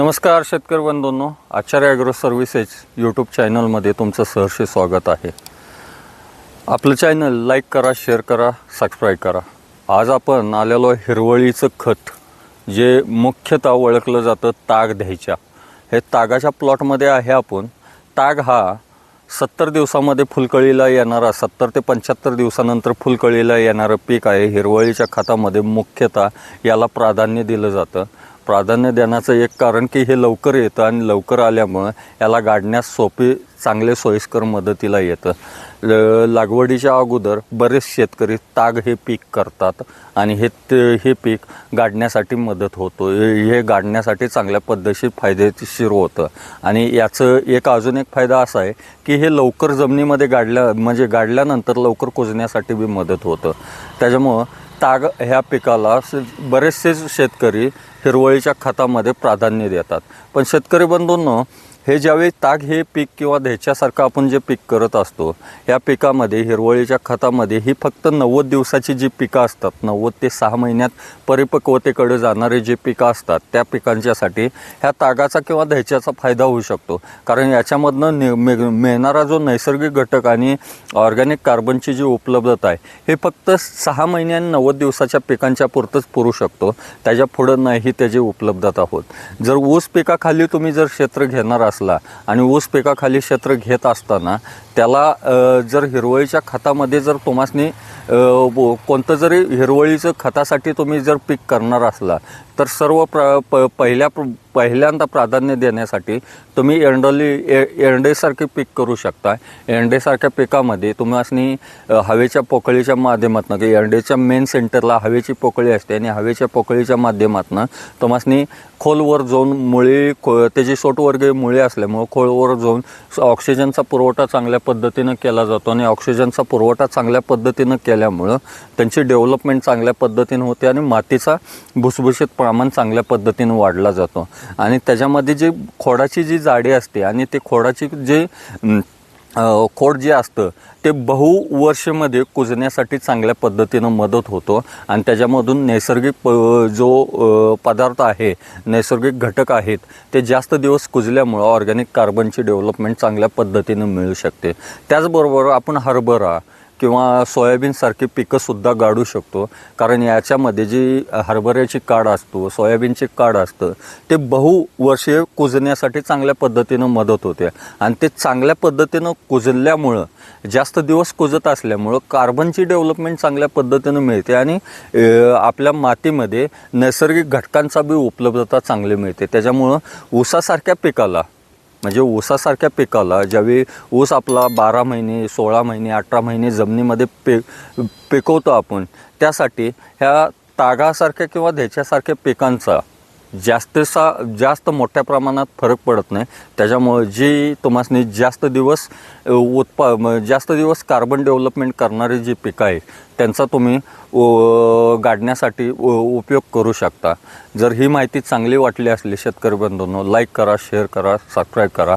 नमस्कार शेतकरी बंधूंनो आचार्य ॲग्रो सर्व्हिसेस यूट्यूब चॅनलमध्ये तुमचं सहर्ष स्वागत आहे. आपलं चॅनल लाईक करा शेअर करा सबस्क्राईब करा. आज आपण आलेलो हिरवळीचं खत जे मुख्यतः ओळखलं जातं ताग द्यायच्या. हे तागाच्या प्लॉटमध्ये आहे आपण. ताग हा सत्तर दिवसामध्ये फुलकळीला येणारा सत्तर ते पंच्याहत्तर दिवसानंतर फुलकळीला येणारं पीक आहे. हिरवळीच्या खतामध्ये मुख्यतः याला प्राधान्य दिलं जातं. प्राधान्य देण्याचं एक कारण की हे लवकर येतं आणि लवकर आल्यामुळं याला गाडण्यास सोपे चांगले सोयीस्कर मदतीला येतं. ल- लागवडीच्या अगोदर बरेच शेतकरी ताग हे पीक करतात आणि हे ते- हे पीक गाडण्यासाठी मदत होतो. हे गाडण्यासाठी चांगल्या पद्धतशीर फायदेशीर होतं. आणि याचं एक अजून एक फायदा असा आहे की हे लवकर जमिनीमध्ये गाडल्या म्हणजे गाडल्यानंतर लवकर कुजण्यासाठी बी मदत होतं. त्याच्यामुळं ताग ह्या पिकाला बरेचसे शेतकरी हिरवळीच्या खतामध्ये प्राधान्य देतात. पण शेतकरी बंधूंनो हे ज्यावेळी ताग हे पीक किंवा ह्याच्यासारखं आपण जे पीक करत असतो या पिकामध्ये हिरवळीच्या खतामध्ये ही फक्त नव्वद दिवसाची जी पिकं असतात नव्वद ते सहा महिन्यात परिपक्वतेकडे जाणारे जे पिकं असतात त्या पिकांच्यासाठी ह्या तागाचा किंवा ध्याच्याचा फायदा होऊ शकतो. कारण याच्यामधनं नि- मिळणारा जो नैसर्गिक घटक आणि ऑर्गॅनिक कार्बनची जी उपलब्धता आहे हे फक्त सहा महिने आणि नव्वद दिवसाच्या पिकांच्या पुरतंच पुरू शकतो. त्याच्या पुढं नाही त्याची उपलब्धता होत. जर ऊस पिकाखाली तुम्ही जर क्षेत्र घेणार असला आणि ऊस पिकाखाली क्षेत्र घेत असताना त्याला जर हिरवळीच्या खतामध्ये जर तुम्हासनी कोणतं जरी हिरवळीचं खतासाठी तुम्ही जर पीक करणार असला तर सर्व प्र प पहिल्या पहिल्यांदा प्राधान्य देण्यासाठी तुम्ही एरंडोली ए एरडेसारखे पीक करू शकता. एरडेसारख्या पिकामध्ये तुम्ही हवेच्या पोकळीच्या माध्यमातून म्हणजे की एरडेच्या मेन सेंटरला हवेची पोकळी असते आणि हवेच्या पोकळीच्या माध्यमातून तुम्हासनी खोलवर जाऊन मुळी खो त्याची सोटवर्गीय मुळे असल्यामुळं खोलवर जाऊन ऑक्सिजनचा पुरवठा चांगल्या पद्धतीनं केला जातो आणि ऑक्सिजनचा पुरवठा चांगल्या पद्धतीनं केल्यामुळं त्यांची डेव्हलपमेंट चांगल्या पद्धतीनं होते आणि मातीचा भुसभुशीत प्रमाण चांगल्या पद्धतीनं वाढला जातो. आणि त्याच्यामध्ये जी खोडाची जी जाडी असते आणि ते खोडाची जे खोड जे असतं ते बहुवर्षमध्ये कुजण्यासाठी चांगल्या पद्धतीनं मदत होतो. आणि त्याच्यामधून नैसर्गिक प जो पदार्थ आहे नैसर्गिक घटक आहेत ते जास्त दिवस कुजल्यामुळं ऑर्गॅनिक कार्बनची डेव्हलपमेंट चांगल्या पद्धतीनं मिळू शकते. त्याचबरोबर आपण हरभरा किंवा सोयाबीनसारखी पिकंसुद्धा गाडू शकतो. कारण याच्यामध्ये जी हरभऱ्याची काड असतो सोयाबीनची काड असतं ते बहुवर्षीय कुजण्यासाठी चांगल्या पद्धतीनं मदत होते. आणि ते चांगल्या पद्धतीनं कुजल्यामुळं जास्त दिवस कुजत असल्यामुळं कार्बनची डेव्हलपमेंट चांगल्या पद्धतीनं मिळते आणि आपल्या मातीमध्ये नैसर्गिक घटकांचा बी उपलब्धता चांगली मिळते. त्याच्यामुळं ऊसासारख्या पिकाला म्हणजे ऊसासारख्या पिकाला ज्यावेळी ऊस आपला बारा महिने सोळा महिने अठरा महिने जमिनीमध्ये पे पिकवतो आपण त्यासाठी ह्या तागासारख्या किंवा ध्याच्यासारख्या पिकांचा जास्तसा जास्त मोठ्या प्रमाणात फरक पडत नाही. त्याच्यामुळे जी तुम्हाला जास्त दिवस उत्पा म- जास्त दिवस कार्बन डेव्हलपमेंट करणारी जी पिकं आहे त्यांचा तुम्ही गाडण्यासाठी उपयोग करू शकता. जर ही माहिती चांगली वाटली असली शेतकरी बंधूंनो लाईक करा शेअर करा सबस्क्राईब करा.